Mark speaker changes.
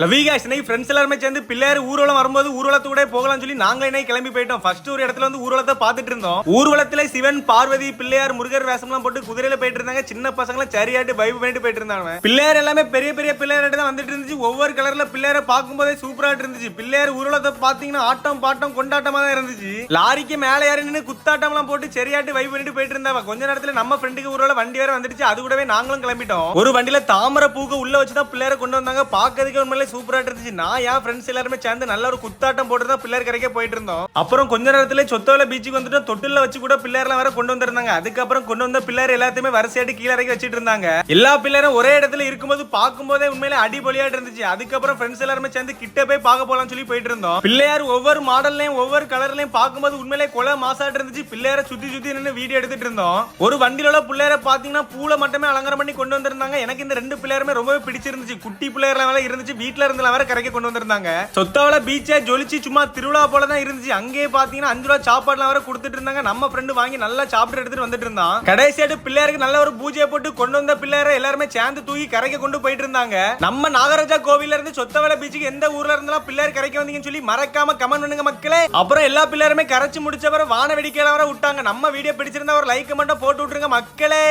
Speaker 1: லவி இன்னைக்கு ஃப்ரெண்ட்ஸ் எல்லாருமே சேர்ந்து பிள்ளையார் ஊர்வலம் வரும்போது ஊர்வலத்து கூட போகலாம்னு சொல்லி நாங்க இன்னைக்கு கிளம்பி போயிட்டோம். ஃபர்ஸ்ட் ஒரு இடத்துல வந்து ஊர்வலத்தை பார்த்துட்டு இருந்தோம். ஊர்வலத்துல சிவன் பார்வதி பிள்ளையார் முருகர் வேஷம்லாம் போட்டு குதிரையில போயிட்டு இருந்தாங்க. சின்ன பசங்களாம் சரியாட்டு வைப் பண்ணிட்டு போயிட்டு இருந்தாங்க. பிள்ளையார் எல்லாமே பெரிய பெரிய பிள்ளையார்ட்ட தான் வந்துட்டு இருந்துச்சு. ஒவ்வொரு கலர்ல பிள்ளையார பார்க்கும்போதே சூப்பராட்டு இருந்துச்சு. பிள்ளையார் ஊர்வலத்தை பாத்தீங்கன்னா ஆட்டம் பாட்டம் கொண்டாட்டமா தான் இருந்துச்சு. லாரிக்கு மேலே ஏறி நின்று குத்தாட்டம்லாம் போட்டு சரியாட்டு வைப் பண்ணிட்டு போயிட்டு இருந்தாங்க. கொஞ்ச நேரத்துல நம்ம ஃப்ரெண்டுக்கு ஊர்வலம் வண்டி வேற வந்துடுச்சு அது கூடவே நாங்களும் கிளம்பிட்டோம். ஒரு வண்டியில தாமரை பூக்க உள்ள வச்சு தான் பிள்ளையார கொண்டு வந்தாங்க. பாக்கிறதுக்கு உண்மையில சூப்பரா இருந்துச்சு. நான் என் ஃப்ரெண்ட்ஸ் எல்லாருமே சேர்ந்து நல்ல ஒரு குத்தாட்டம் போட்டு தான் பிள்ளையார் கரைக்கே போயிட்டு இருந்தோம். அப்புறம் கொஞ்ச நேரத்துல சொத்தோல பீச்சுக்கு வந்துட்டு தொட்டில வச்சு கூட பிள்ளையார்லாம் வேற கொண்டு வந்திருந்தாங்க. அதுக்கப்புறம் கொண்டு வந்த பிள்ளையார் எல்லாத்தையுமே வரிசையாட்டு கீழே இறக்கி வச்சிட்டு இருந்தாங்க. எல்லா பிள்ளைரும் ஒரே இடத்துல இருக்கும்போது பார்க்கும்போதே உண்மையில அடிபொலியாட்டு இருந்துச்சு. அதுக்கப்புறம் ஃப்ரெண்ட்ஸ் எல்லாருமே சேர்ந்து கிட்ட போய் பார்க்க போலாம்னு சொல்லி போயிட்டு இருந்தோம். பிள்ளையார் ஒவ்வொரு மாடல்லையும் ஒவ்வொரு கலர்லயும் பார்க்கும்போது உண்மையிலே கொலை மாசாட்டு இருந்துச்சு. பிள்ளையார சுத்தி சுத்தி நின்று வீடியோ எடுத்துட்டு இருந்தோம். ஒரு வண்டியில உள்ள பிள்ளையார பாத்தீங்கன்னா பூல மட்டுமே அலங்காரம் பண்ணி கொண்டு வந்திருந்தாங்க. எனக்கு இந்த ரெண்டு பிள்ளையாருமே ரொம்பவே பிடிச்சிருந்துச்சு. குட்டி பிள்ளையார்லாம் இருந்துச்சு. வீட்டு வீட்ல இருந்தெல்லாம் வேற கரைக்க கொண்டு வந்திருந்தாங்க. சொத்தாவல பீச்சே ஜொலிச்சு சும்மா திருவிழா போல தான் இருந்துச்சு. அங்கேயே பாத்தீங்கன்னா அஞ்சு ரூபா சாப்பாடுலாம் வேற கொடுத்துட்டு இருந்தாங்க. நம்ம ஃப்ரெண்டு வாங்கி நல்லா சாப்பிட்டு எடுத்துட்டு வந்துட்டு இருந்தான். கடைசியாட்டு பிள்ளையாருக்கு நல்ல ஒரு பூஜையை போட்டு கொண்டு வந்த பிள்ளையார எல்லாருமே சேர்ந்து தூக்கி கரைக்க கொண்டு போயிட்டு இருந்தாங்க. நம்ம நாகராஜா கோவில இருந்து சொத்தவள பீச்சுக்கு எந்த ஊர்ல இருந்தாலும் பிள்ளையார் கரைக்க வந்தீங்கன்னு சொல்லி மறக்காம கமெண்ட் பண்ணுங்க மக்களே. அப்புறம் எல்லா பிள்ளையாருமே கரைச்சு முடிச்ச வான வெடிக்கையில வர விட்டாங்க. நம்ம வீடியோ பிடிச்சிருந்தா ஒரு லைக் மட்டும் போட்டு விட்டுருங்க மக்களே.